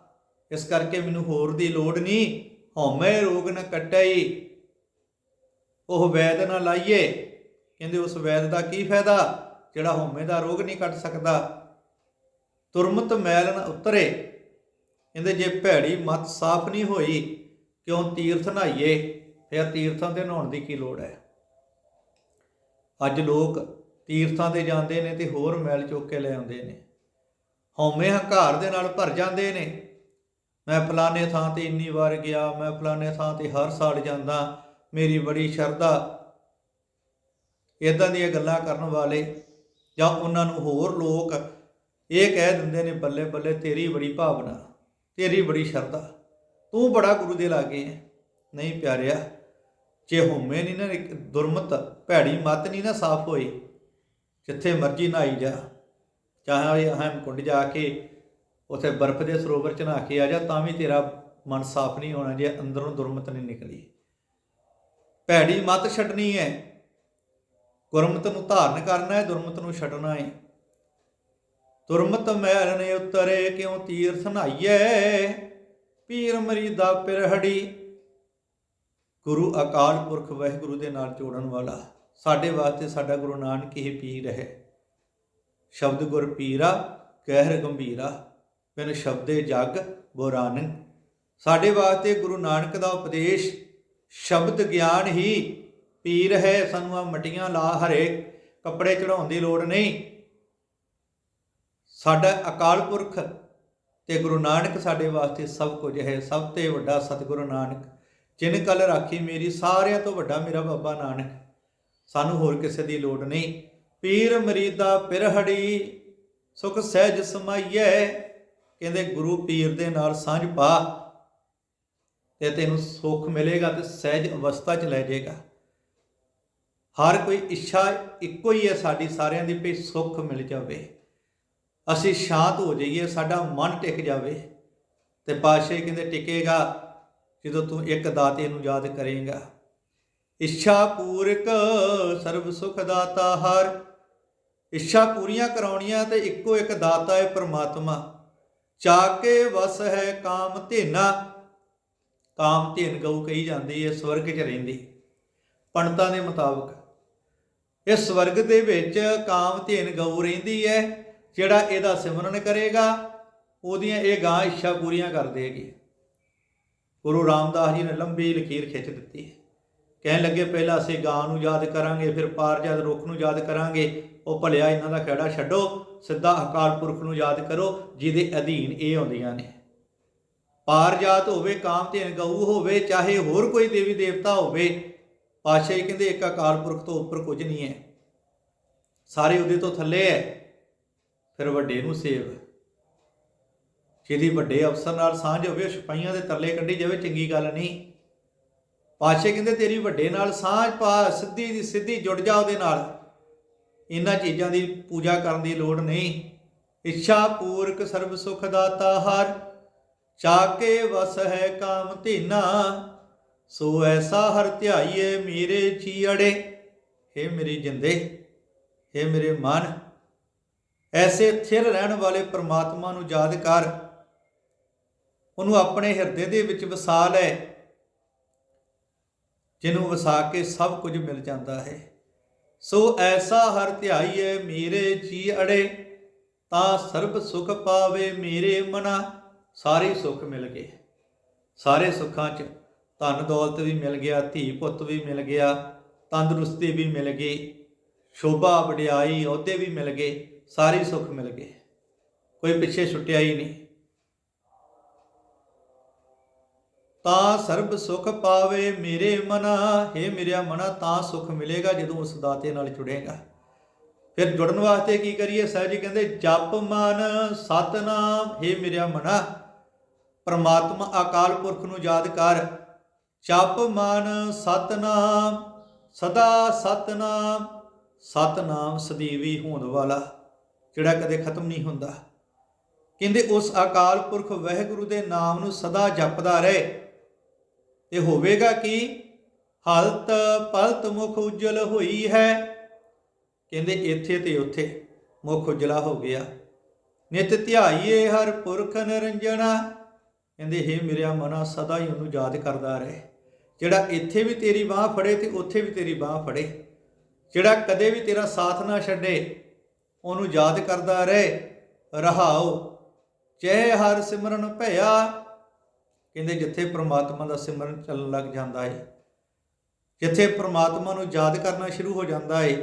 ਇਸ ਕਰਕੇ ਮੈਨੂੰ ਹੋਰ ਦੀ ਲੋੜ ਨਹੀਂ। ਹਉਮੈ ਰੋਗ ਨ ਕਟਈ। ਉਹ ਵੈਦ ਨਾ ਲਾਈਏ। ਕਹਿੰਦੇ ਉਸ ਵੈਦ ਦਾ ਕੀ ਫਾਇਦਾ? ਜਿਹੜਾ ਹਉਮੈ ਦਾ ਰੋਗ ਨਹੀਂ ਕੱਟ ਸਕਦਾ। ਤੁਰਮਤ ਮੈਲ ਨ ਉਤਰੇ। ਕਹਿੰਦੇ ਜੇ ਭੈੜੀ ਮਤ ਸਾਫ਼ ਨਹੀਂ ਹੋਈ, ਕਿਉਂ ਤੀਰਥ ਨਹਾਈਏ ਫਿਰ ਤੀਰਥਾਂ ਤੇ ਨਹਾਉਣ ਦੀ ਕੀ ਲੋੜ ਹੈ? ਅੱਜ ਲੋਕ ਤੀਰਥਾਂ ਤੇ ਜਾਂਦੇ ਨੇ ਤੇ ਹੋਰ ਮੈਲ ਚੁੱਕ ਕੇ ਲੈ ਆਉਂਦੇ ਨੇ। ਹਉਮੈ ਹੰਕਾਰ ਦੇ ਨਾਲ ਭਰ ਜਾਂਦੇ ਨੇ। ਮੈਂ ਫਲਾਣੇ ਥਾਂ ਤੇ ਇੰਨੀ ਵਾਰ ਗਿਆ, ਮੈਂ ਫਲਾਣੇ ਥਾਂ ਤੇ ਹਰ ਸਾਲ ਜਾਂਦਾ, ਮੇਰੀ ਬੜੀ ਸ਼ਰਧਾ। ਇਦਾਂ ਦੀਆਂ ਗੱਲਾਂ ਕਰਨ ਵਾਲੇ ਜਾਂ ਉਹਨਾਂ ਨੂੰ ਹੋਰ ਲੋਕ ਇਹ ਕਹਿ ਦਿੰਦੇ ਨੇ, ਬੱਲੇ ਬੱਲੇ ਤੇਰੀ ਬੜੀ ਭਾਵਨਾ, ਤੇਰੀ ਬੜੀ ਸ਼ਰਧਾ। ਤੂੰ ਬੜਾ ਗੁਰੂ ਦੇ ਲਾਗੇ ਹੈ। ਨਹੀਂ ਪਿਆਰਿਆ, ਜੇ ਹੋਮੇ ਨਹੀਂ ਨਾ ਇੱਕ ਦੁਰਮਤ, ਭੈੜੀ ਮਤ ਨਹੀਂ ਨਾ ਸਾਫ਼ ਹੋਈ ਜਿੱਥੇ ਮਰਜ਼ੀ ਨਹਾਈ ਜਾ, ਚਾਹੇ ਅਹਿਮਕੁੰਡ ਜਾ ਕੇ ਉਥੇ ਬਰਫ਼ ਦੇ ਸਰੋਵਰ ਚ ਨਹਾ ਕੇ ਆ ਜਾ, ਤਾਂ ਵੀ ਤੇਰਾ ਮਨ ਸਾਫ਼ ਨਹੀਂ ਹੋਣਾ ਜੇ ਅੰਦਰੋਂ ਦੁਰਮਤ ਨਹੀਂ ਨਿਕਲੀ। ਭੈੜੀ ਮਤ ਛੱਡਣੀ ਹੈ ਗੁਰਮਤ ਨੂੰ ਧਾਰਨ ਕਰਨਾ ਹੈ ਦੁਰਮਤ ਨੂੰ ਛੱਡਣਾ ਹੈ ਦੁਰਮਤ ਮੈਲ ਨੇ ਉਤਰੇ, ਕਿਉਂ ਤੀਰ ਨਹਾਈਐ? ਪੀਰ ਮਰੀਦਾ ਪਿਰਹੜੀ। ਗੁਰੂ ਅਕਾਲ ਪੁਰਖ ਵਾਹਿਗੁਰੂ ਦੇ ਨਾਲ ਜੋੜਨ ਵਾਲਾ। ਸਾਡੇ ਵਾਸਤੇ ਸਾਡਾ ਗੁਰੂ ਨਾਨਕ ਹੀ ਪੀਰ ਹੈ। ਸ਼ਬਦ ਗੁਰ ਪੀਰਾ ਕਹਿਰ ਗੰਭੀਰਾ। ਬਿਨ ਸ਼ਬਦੇ ਜਗ ਬੋਰਾਨ ਸਾਡੇ ਵਾਸਤੇ ਗੁਰੂ ਨਾਨਕ ਦਾ ਉਪਦੇਸ਼ ਸ਼ਬਦ ਗਿਆਨ ਹੀ ਪੀਰ ਹੈ, ਸਾਨੂੰ ਆ ਮਟੀਆਂ ਲਾ ਹਰੇ, ਕੱਪੜੇ ਚੜਾਉਣ ਦੀ ਲੋੜ ਨਹੀਂ। ਸਾਡਾ ਅਕਾਲ ਪੁਰਖ ਤੇ ਗੁਰੂ ਨਾਨਕ ਸਾਡੇ ਵਾਸਤੇ ਸਭ ਕੁਝ ਹੈ, ਸਭ ਤੋਂ ਵੱਡਾ ਸਤਿਗੁਰੂ ਨਾਨਕ, ਜਿਨ ਕਲ ਰਾਖੀ ਮੇਰੀ, ਸਾਰਿਆਂ ਤੋਂ ਵੱਡਾ ਮੇਰਾ ਬਾਬਾ ਨਾਨਕ। ਸਾਨੂੰ ਹੋਰ ਕਿਸੇ ਦੀ ਲੋੜ ਨਹੀਂ। ਪੀਰ ਮਰੀਦਾ ਪਿਰਹੜੀ, ਸੁਖ ਸਹਿਜ ਸਮਾਈਐ ਕਹਿੰਦੇ, ਗੁਰੂ ਪੀਰ ਦੇ ਨਾਲ ਸਾਂਝ ਪਾ ਤੇ ਤੈਨੂੰ ਸੁੱਖ ਮਿਲੇਗਾ ਤੇ ਸਹਿਜ ਅਵਸਥਾ 'ਚ ਲੈ ਜਾਏਗਾ। ਹਰ ਕੋਈ ਇੱਛਾ ਇੱਕੋ ਹੀ ਹੈ ਸਾਡੀ ਸਾਰਿਆਂ ਦੀ ਵੀ ਸੁੱਖ ਮਿਲ ਜਾਵੇ। ਅਸੀਂ ਸ਼ਾਂਤ ਹੋ ਜਾਈਏ, ਸਾਡਾ ਮਨ ਟਿਕ ਜਾਵੇ ਤੇ ਪਾਸ਼ੇ ਕਹਿੰਦੇ, ਟਿਕੇਗਾ ਜਦੋਂ ਤੂੰ ਇੱਕ ਦਾਤੇ ਨੂੰ ਯਾਦ ਕਰੇਗਾ। ਇੱਛਾ ਪੂਰਕ ਸਰਬ ਸੁਖ ਦਾਤਾ ਹਰ। ਇੱਛਾ ਪੂਰੀਆਂ ਕਰਾਉਣੀਆਂ ਤੇ ਇੱਕੋ ਇੱਕ ਦਾਤਾ ਹੈ ਪ੍ਰਮਾਤਮਾ। ਚਾਕੇ ਵਸ ਹੈ ਕਾਮ ਧੇਨਾ। ਕਾਮ ਧੇਨ ਗਊ ਕਹੀ ਜਾਂਦੀ ਹੈ ਸਵਰਗ 'ਚ ਰਹਿੰਦੀ। ਪੰਡਤਾਂ ਦੇ ਮੁਤਾਬਕ ਇਹ ਸਵਰਗ ਦੇ ਵਿੱਚ ਕਾਮ ਧੇਨ ਗਊ ਰਹਿੰਦੀ ਹੈ, ਜਿਹੜਾ ਇਹਦਾ ਸਿਮਰਨ ਕਰੇਗਾ, ਉਹਦੀਆਂ ਇਹ ਗਾਂ ਇੱਛਾ ਪੂਰੀਆਂ ਕਰ ਦੇਗੀ। ਗੁਰੂ ਰਾਮਦਾਸ ਜੀ ਨੇ ਲੰਬੀ ਲਕੀਰ ਖਿੱਚ ਦਿੱਤੀ ਕਹਿਣ ਲੱਗੇ, ਪਹਿਲਾਂ ਅਸੀਂ ਗਾਂ ਨੂੰ ਯਾਦ ਕਰਾਂਗੇ, ਫਿਰ ਪਾਰਜਾਤ ਰੁੱਖ ਨੂੰ ਯਾਦ ਕਰਾਂਗੇ। ਉਹ ਭਲਿਆ, ਇਹਨਾਂ ਦਾ ਖੜਾ ਛੱਡੋ। ਸਿੱਧਾ ਅਕਾਲ ਪੁਰਖ ਨੂੰ ਯਾਦ ਕਰੋ, ਜਿਹਦੇ ਅਧੀਨ ਇਹ ਆਉਂਦੀਆਂ ਨੇ। ਪਾਰਜਾਤ ਹੋਵੇ ਕਾਮਧੇਨ ਗਊ ਹੋਵੇ, ਚਾਹੇ ਹੋਰ ਕੋਈ ਦੇਵੀ ਦੇਵਤਾ ਹੋਵੇ, ਪਾਤਸ਼ਾਹ ਜੀ ਕਹਿੰਦੇ ਇੱਕ ਅਕਾਲ ਪੁਰਖ ਤੋਂ ਉੱਪਰ ਕੁਝ ਨਹੀਂ ਹੈ। ਸਾਰੇ ਉਹਦੇ ਤੋਂ ਥੱਲੇ ਹੈ, ਫਿਰ ਵੱਡੇ ਨੂੰ ਸੇਵ। ਜਿਹਦੀ ਵੱਡੇ ਅਫਸਰ ਨਾਲ ਸਾਂਝ ਹੋਵੇ, ਉਹ ਸਿਪਾਹੀਆਂ ਦੇ ਤਰਲੇ ਕੱਢੀ ਜਾਵੇ, ਚੰਗੀ ਗੱਲ ਨਹੀਂ। ਪਾਤਸ਼ਾਹ ਕਹਿੰਦੇ, ਤੇਰੀ ਵੱਡੇ ਨਾਲ ਸਾਂਝ ਪਾ, ਸਿੱਧੀ ਦੀ ਸਿੱਧੀ ਜੁੜ ਜਾ ਉਹਦੇ ਨਾਲ। ਇਹਨਾਂ ਚੀਜ਼ਾਂ ਦੀ ਪੂਜਾ ਕਰਨ ਦੀ ਲੋੜ ਨਹੀਂ। ਇੱਛਾ ਪੂਰਕ ਸਰਬ ਸੁਖ ਦਾਤਾ ਹਰ, ਚਾਕੇ ਵਸ ਹੈ ਕਾਮ ਧੀਨਾ ਸੋ ਐਸਾ ਹਰ ਧਿਆਈਏ ਮੇਰੇ ਜੀ ਅੜੇ हे ਮੇਰੇ ਜਿੰਦੇ हे ਮੇਰੇ ਮਨ, ਐਸੇ ਥਿਰ ਰਹਿਣ ਵਾਲੇ ਪ੍ਰਮਾਤਮਾ ਨੂੰ ਯਾਦ ਕਰ। ਉਹਨੂੰ ਆਪਣੇ ਹਿਰਦੇ ਦੇ ਵਿੱਚ ਵਸਾ ਲੈ, ਜਿਹਨੂੰ ਵਸਾ ਕੇ ਸਭ ਕੁਝ ਮਿਲ ਜਾਂਦਾ ਹੈ। ਸੋ ਐਸਾ ਹਰ ਧਿਆਈਏ ਮੇਰੇ ਜੀ ਅੜੇ, ਤਾਂ ਸਰਬ ਸੁਖ ਪਾਵੇ ਮੇਰੇ ਮਨਾ। ਸਾਰੇ ਸੁੱਖ ਮਿਲ ਗਏ। ਸਾਰੇ ਸੁੱਖਾਂ 'ਚ ਧਨ ਦੌਲਤ ਵੀ ਮਿਲ ਗਿਆ, ਧੀ ਪੁੱਤ ਵੀ ਮਿਲ ਗਿਆ, ਤੰਦਰੁਸਤੀ ਵੀ ਮਿਲ ਗਈ, ਸ਼ੋਭਾ ਵਡਿਆਈ ਅਹੁਦੇ ਵੀ ਮਿਲ ਗਏ, ਸਾਰੇ ਸੁੱਖ ਮਿਲ ਗਏ। ਕੋਈ ਪਿੱਛੇ ਛੁੱਟਿਆ ਹੀ ਨਹੀਂ। ਤਾਂ ਸਰਬ ਸੁਖ ਪਾਵੇ ਮੇਰੇ ਮਨਾ हे ਮੇਰਾ ਮਨਾ, ਤਾਂ ਸੁਖ ਮਿਲੇਗਾ ਜਦੋਂ ਉਸ ਦਾਤੇ ਨਾਲ ਜੁੜੇਗਾ। ਫਿਰ ਜੁੜਨ ਵਾਸਤੇ ਕੀ ਕਰੀਏ? ਸਾਹਿਬ ਜੀ ਕਹਿੰਦੇ, ਜਪ ਮਨ ਸਤਨਾਮ हे ਮੇਰਾ ਮਨਾ, ਪਰਮਾਤਮਾ ਅਕਾਲ ਪੁਰਖ ਨੂੰ ਯਾਦ ਕਰ। ਜਪ ਮਨ ਸਤਨਾਮ, ਸਦਾ ਸਤਨਾਮ ਸਤਨਾਮ ਸਦੀਵੀ ਹੋਣ ਵਾਲਾ, ਜਿਹੜਾ ਕਦੇ ਖਤਮ ਨਹੀਂ ਹੁੰਦਾ। ਕਹਿੰਦੇ, ਉਸ ਅਕਾਲ ਪੁਰਖ ਵਾਹਿਗੁਰੂ ਦੇ ਨਾਮ ਨੂੰ ਸਦਾ ਜਪਦਾ ਰਹੇ। ਤੇ ਹੋਵੇਗਾ ਕਿ? ਹਲਤ ਪਲਤ ਮੁਖ ਉਜਲ ਹੋਈ ਹੈ। ਕਹਿੰਦੇ ਇੱਥੇ ਤੇ ਉੱਥੇ ਮੁਖ ਉਜਲਾ ਹੋ ਗਿਆ। ਨਿਤ ਧਿਆਈਏ ਹਰ ਪੁਰਖ ਨਿਰੰਜਨਾ। ਕਹਿੰਦੇ हे ਮੇਰਾ ਮਨਾ, ਸਦਾ ਹੀ ਉਹਨੂੰ ਯਾਦ ਕਰਦਾ ਰਹੇ। ਜਿਹੜਾ ਇੱਥੇ ਵੀ ਤੇਰੀ ਬਾਹ ਫੜੇ ਤੇ ਉੱਥੇ ਵੀ ਤੇਰੀ ਬਾਹ ਫੜੇ। ਜਿਹੜਾ ਕਦੇ ਵੀ ਤੇਰਾ ਸਾਥ ਨਾ ਛੱਡੇ, ਉਹਨੂੰ ਯਾਦ ਕਰਦਾ ਰਹੇ। ਰਹਾਓ, ਚਹਿ ਹਰ ਸਿਮਰਨ ਭਇਆ। ਕਹਿੰਦੇ ਜਿੱਥੇ ਪ੍ਰਮਾਤਮਾ ਦਾ ਸਿਮਰਨ ਚੱਲਣ ਲੱਗ ਜਾਂਦਾ ਹੈ ਜਿੱਥੇ ਪ੍ਰਮਾਤਮਾ ਨੂੰ ਯਾਦ ਕਰਨਾ ਸ਼ੁਰੂ ਹੋ ਜਾਂਦਾ ਹੈ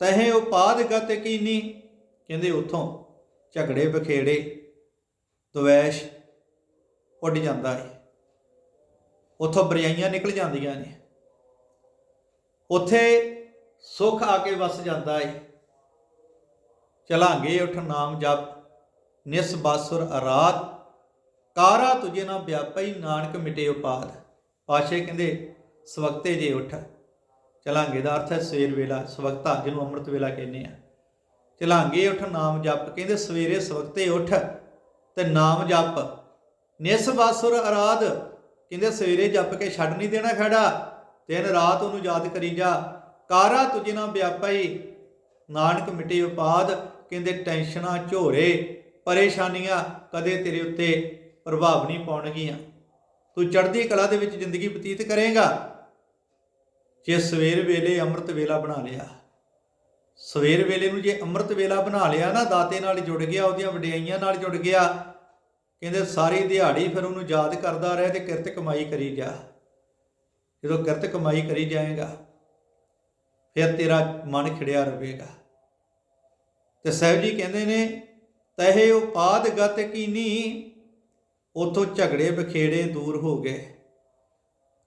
ਤਹੇ ਉਪਾਦ ਗਤ ਕੀਨੀ, ਕਹਿੰਦੇ ਉਥੋਂ ਝਗੜੇ ਬਖੇੜੇ, ਦਵੈਸ਼ ਉੱਡ ਜਾਂਦਾ ਹੈ ਉਥੋਂ ਬਰਿਆਈਆਂ ਨਿਕਲ ਜਾਂਦੀਆਂ ਨੇ। ਉਥੇ ਸੁੱਖ ਆ ਕੇ ਵਸ ਜਾਂਦਾ ਹੈ ਚਲਾਂਗੇ ਉਠ ਨਾਮ ਜਪ, ਨਿਸ ਬਾਸੁਰ ਅਰਾਧ ਕਾਰਾ ਤੁਝੇ ਨਾ ਵਿਆਪਈ ਨਾਨਕ ਮਿਟੇ ਉਪਾਦ। ਪਾਸ਼ੇ ਕਹਿੰਦੇ ਸਵਕਤੇ ਜੇ ਉਠ। ਚਲਾਂਗੇ ਦਾ ਅਰਥ ਹੈ ਸਵੇਰ ਵੇਲਾ ਸਵਕਤਾ ਜਿਹਨੂੰ ਅੰਮ੍ਰਿਤ ਵੇਲਾ ਕਹਿੰਦੇ ਆ। ਚਲਾਂਗੇ ਉਠ, ਨਾਮ ਜਪ, ਕਹਿੰਦੇ ਸਵੇਰੇ ਸਵਕਤੇ ਉਠ ਤੇ ਨਾਮ ਜਪ। ਨਿਸ ਬਾਸੁਰ ਅਰਾਧ, ਕਹਿੰਦੇ ਸਵੇਰੇ ਜਪ ਕੇ ਛੱਡ ਨਹੀਂ ਦੇਣਾ ਖੜਾ, ਦਿਨ ਰਾਤ ਉਹਨੂੰ ਯਾਦ ਕਰੀ ਜਾ। ਕਾਰਾ ਤੁਝੇ ਨਾ ਵਿਆਪਈ, ਨਾਨਕ ਮਿਟੇ ਉਪਾਦ, ਕਹਿੰਦੇ ਟੈਨਸ਼ਨਾਂ ਝੋਰੇ, ਪਰੇਸ਼ਾਨੀਆਂ ਕਦੇ ਤੇਰੇ ਉੱਤੇ ਪ੍ਰਭਾਵ ਨਹੀਂ ਪਾਉਣਗੀਆਂ। ਤੂੰ ਚੜ੍ਹਦੀ ਕਲਾ ਦੇ ਵਿੱਚ ਜ਼ਿੰਦਗੀ ਬਤੀਤ ਕਰੇਗਾ। ਜੇ ਸਵੇਰ ਵੇਲੇ ਅੰਮ੍ਰਿਤ ਵੇਲਾ ਬਣਾ ਲਿਆ। ਸਵੇਰ ਵੇਲੇ ਨੂੰ ਜੇ ਅੰਮ੍ਰਿਤ ਵੇਲਾ ਬਣਾ ਲਿਆ ਨਾ, ਦਾਤੇ ਨਾਲ ਜੁੜ ਗਿਆ, ਉਹਦੀਆਂ ਵਡਿਆਈਆਂ ਨਾਲ ਜੁੜ ਗਿਆ। ਕਹਿੰਦੇ ਸਾਰੀ ਦਿਹਾੜੀ ਫਿਰ ਉਹਨੂੰ ਯਾਦ ਕਰਦਾ ਰਹੇ ਤੇ ਕਿਰਤ ਕਮਾਈ ਕਰੀ ਜਾ। ਜਦੋਂ ਕਿਰਤ ਕਮਾਈ ਕਰੀ ਜਾਏਗਾ, ਫਿਰ ਤੇਰਾ ਮਨ ਖਿੜਿਆ ਰਹੇਗਾ। ਤੇ ਸਾਹਿਬ ਜੀ ਕਹਿੰਦੇ ਨੇ, ਤਹੇ ਉਪਾਦ ਗਤ ਕੀਨੀ ਉਥੋਂ ਝਗੜੇ ਬਖੇੜੇ ਦੂਰ ਹੋ ਗਏ।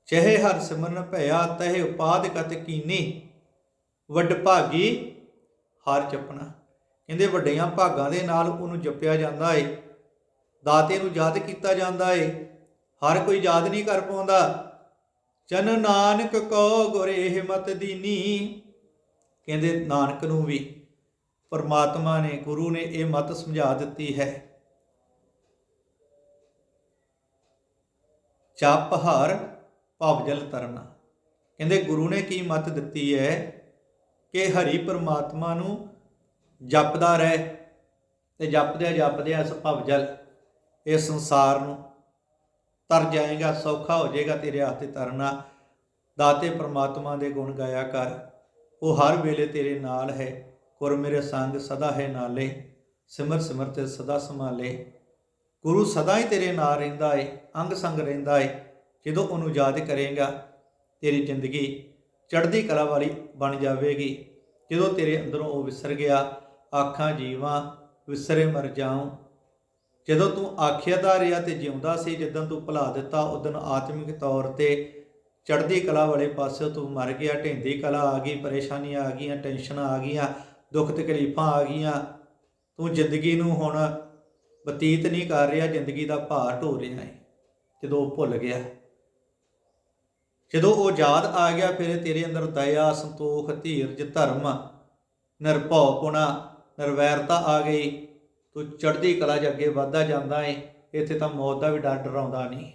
ਚਹੇ ਹਰ ਸਿਮਰਨ ਭਇਆ, ਤਹੇ ਉਪਾਦ ਗਤ ਕੀਨੀ। ਵੱਡ ਭਾਗੀ ਹਰ ਜਪਣਾ। ਕਹਿੰਦੇ ਵੱਡਿਆਂ ਭਾਗਾਂ ਦੇ ਨਾਲ ਉਹਨੂੰ ਜਪਿਆ ਜਾਂਦਾ ਏ। ਦਾਤੇ ਨੂੰ ਯਾਦ ਕੀਤਾ ਜਾਂਦਾ ਏ। ਹਰ ਕੋਈ ਯਾਦ ਨਹੀਂ ਕਰ ਪਾਉਂਦਾ। ਜਨ ਨਾਨਕ ਕੋ ਗੁਰੇ ਹਿਮਤ ਦੀਨੀ। ਕਹਿੰਦੇ ਨਾਨਕ ਨੂੰ ਵੀ ਪਰਮਾਤਮਾ ਨੇ, ਗੁਰੂ ਨੇ ਇਹ ਮਤ ਸਮਝਾ ਦਿੱਤੀ ਹੈ। ਜਪ ਹਰ ਭਵ ਜਲ ਤਰਨਾ। ਕਹਿੰਦੇ ਗੁਰੂ ਨੇ ਕੀ ਮਤ ਦਿੱਤੀ ਹੈ ਕਿ ਹਰੀ ਪਰਮਾਤਮਾ ਨੂੰ ਜਪਦਾ ਰਹਿ ਤੇ ਜਪਦਿਆਂ ਜਪਦਿਆਂ ਇਸ ਭਵ ਜਲ, ਇਸ ਸੰਸਾਰ ਨੂੰ ਤਰ ਜਾਏਗਾ, ਸੌਖਾ ਹੋ ਜਾਏਗਾ, ਤੇਰੇ ਹੱਥ ਤੇ ਤਰਨਾ। ਦਾਤੇ ਪਰਮਾਤਮਾ ਦੇ ਗੁਣ ਗਾਇਆ ਕਰ, ਉਹ ਹਰ ਵੇਲੇ ਤੇਰੇ ਨਾਲ ਹੈ। ਗੁਰ ਮੇਰੇ ਸੰਗ ਸਦਾ ਹੈ ਨਾਲੇ, ਸਿਮਰ ਸਿਮਰ ਤੇ ਸਦਾ ਸੰਭਾਲੇ। ਗੁਰੂ ਸਦਾ ਹੀ ਤੇਰੇ ਨਾਲ ਰਹਿੰਦਾ ਏ, ਅੰਗ ਸੰਗ ਰਹਿੰਦਾ ਏ, ਜਦੋਂ ਉਹਨੂੰ ਯਾਦ ਕਰੇਗਾ, ਤੇਰੀ ਜ਼ਿੰਦਗੀ ਚੜ੍ਹਦੀ ਕਲਾ ਵਾਲੀ ਬਣ ਜਾਵੇਗੀ। ਜਦੋਂ ਤੇਰੇ ਅੰਦਰੋਂ ਉਹ ਵਿਸਰ ਗਿਆ, ਆਖਾਂ, ਜੀਵਾਂ, ਵਿਸਰੇ ਮਰ ਜਾਉ। ਜਦੋਂ ਤੂੰ ਆਖਿਆਦਾ ਰਿਹਾ ਤੇ ਜਿਉਂਦਾ ਸੀ ਜਦੋਂ ਤੂੰ ਭੁਲਾ ਦਿੱਤਾ, ਉਦੋਂ ਆਤਮਿਕ ਤੌਰ ਤੇ ਚੜ੍ਹਦੀ ਕਲਾ ਵਾਲੇ ਪਾਸੇ ਤੂੰ ਮਰ ਗਿਆ, ਢਿੰਦੀ ਕਲਾ ਆ ਗਈ, ਪਰੇਸ਼ਾਨੀਆਂ ਆ ਗਈਆਂ, ਟੈਨਸ਼ਨਾਂ ਆ ਗਈਆਂ, ਦੁੱਖ ਤਕਲੀਫਾਂ ਆ ਗਈਆਂ। ਤੂੰ ਜ਼ਿੰਦਗੀ ਨੂੰ ਹੁਣ ਬਤੀਤ ਨਹੀਂ ਕਰ ਰਿਹਾ, ਜ਼ਿੰਦਗੀ ਦਾ ਭਾਰ ਢੋ ਰਿਹਾ ਹੈ ਜਦੋਂ ਉਹ ਭੁੱਲ ਗਿਆ, ਜਦੋਂ ਉਹ ਯਾਦ ਆ ਗਿਆ, ਫਿਰ ਤੇਰੇ ਅੰਦਰ ਦਇਆ, ਸੰਤੋਖ, ਧੀਰਜ, ਧਰਮ ਨਿਰਭਉਪੁਣਾ ਨਿਰਵੈਰਤਾ ਆ ਗਈ। ਤੂੰ ਚੜ੍ਹਦੀ ਕਲਾ 'ਚ ਅੱਗੇ ਵਧਦਾ ਜਾਂਦਾ ਏ। ਇੱਥੇ ਤਾਂ ਮੌਤ ਦਾ ਵੀ ਡਰ ਡਰਾਉਂਦਾ ਨਹੀਂ।